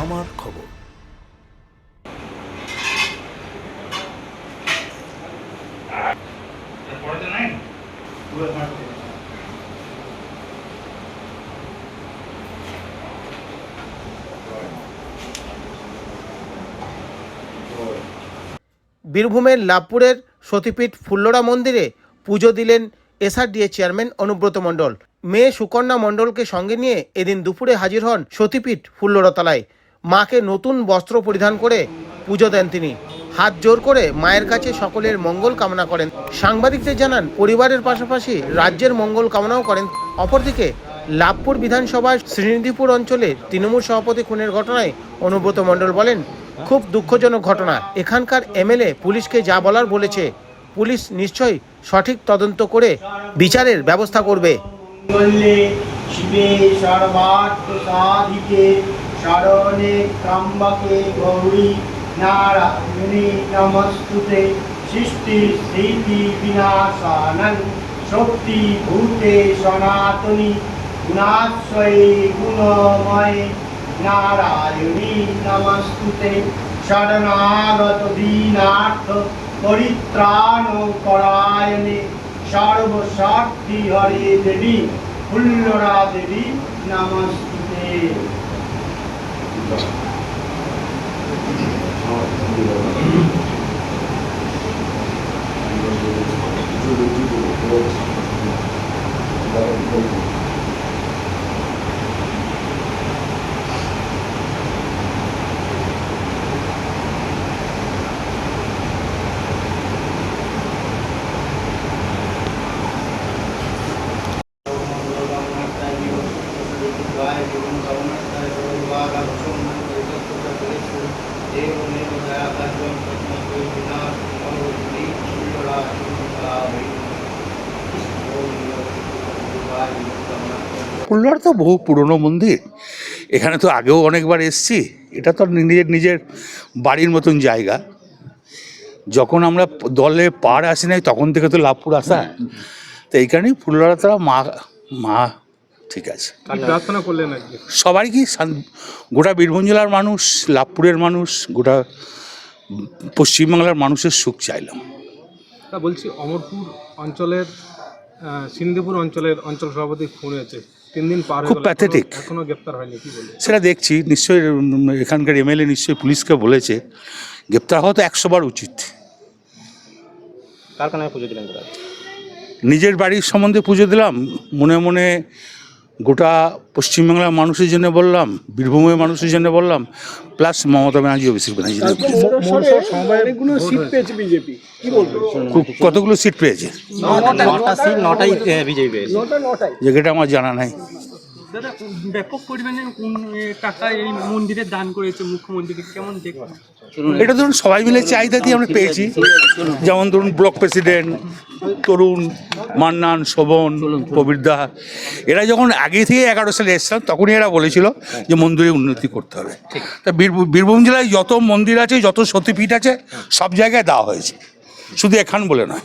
আমার খবর। বীরভূমের লাভপুরের সতীপীঠ ফুল্লরা মন্দিরে পুজো দিলেন এসআরডিএ চেয়ারম্যান অনুব্রত মণ্ডল। মেয়ে সুকন্যা মণ্ডলকে সঙ্গে নিয়ে এদিন দুপুরে হাজির হন সতীপীঠ ফুল্লরতলায় মাকে নতুন বস্ত্র পরিধান করে পুজো দেন তিনি। হাত জোর করে মায়ের কাছে সকলের মঙ্গল কামনা করেন। সাংবাদিকদের জানান, পরিবারের পাশাপাশি রাজ্যের মঙ্গল কামনাও করেন। অপরদিকে, লাভপুর বিধানসভার শ্রীনিধিপুর অঞ্চলে তৃণমূল সভাপতি খুনের ঘটনায় অনুব্রত মণ্ডল বলেন, খুব দুঃখজনক ঘটনা। এখানকার এমএলএ পুলিশকে যা বলার বলেছে, পুলিশ নিশ্চয়ই সঠিক তদন্ত করে বিচারের ব্যবস্থা করবে। শরণে ত্রম্বকে গৌরী নারায়ণী নমস্তুতে সৃষ্টি স্থিতি বিনাশানং শক্তি ভূতে সনাতনী গুণাশ্রয়ে গুণময়ে নারায়ণী নমস্তুতে শরণাগত দীনার্থ পরিত্রাণ পরায়ণে সর্বশক্তি হরে দেবী ফুল্লরা দেবী あ、ありがと。ফুল্লর তো বহু পুরনো মন্দির। এখানে তো আগেও অনেকবার এসছি। এটা তো নিজের নিজের বাড়ির মতন জায়গা। যখন আমরা দলে পার আসি নাই তখন থেকে তো লাভপুর আসা। তো এই কারণেই ফুল্লরাতলা মা মা ঠিক আছে। প্রার্থনা করলেন সবাই কি। গোটা বীরভূম জেলার মানুষ লাভপুরের মানুষ গোটা পশ্চিমবাংলার মানুষের সুখ চাইলাম। তা বলছি অমরপুর অঞ্চলের সিন্ধুপুর অঞ্চলের অঞ্চল সভাপতি খুন হয়েছে। তিন দিন পার খুব গেল, এখনো- গ্রেপ্তার হয়নি কি সেটা দেখছি নিশ্চয়ই এখানকার এমএলএ নিশ্চয়ই পুলিশকে বলেছে। গ্রেপ্তার হওয়া তো একশো বার উচিত। কার কানে পুজো দিলেন নিজের বাড়ির সম্বন্ধে পুজো দিলাম মনে মনে গোটা পশ্চিমবাংলার মানুষের জন্য বললাম বীরভূমের মানুষের জন্য বললাম প্লাস মমতা ব্যানার্জি অভিষেক ব্যানার্জি অনেকগুলো সিট পেয়েছে বিজেপি কতগুলো সিট পেয়েছে? নটা সিট নটাই যেটা আমার জানা নাই। দাদা ব্যাপক পরিমাণে টাকা এই মন্দিরে দান করেছে মুখ্যমন্ত্রীকে কেমন দেখবেন এটা ধরুন সবাই মিলে চাহিদা দিয়ে আমরা পেয়েছি। যেমন ধরুন ব্লক প্রেসিডেন্ট তরুণ মান্নান শোভন কবিরদা এরা যখন আগে থেকে এগারো সালে এসেছিলাম তখনই এরা বলেছিল যে মন্দিরে উন্নতি করতে হবে। তা বীরভূ- বীরভূম জেলায় যত মন্দির আছে যত সতীপীঠ আছে সব জায়গায় দেওয়া হয়েছে। শুধু এখান বলে নয়।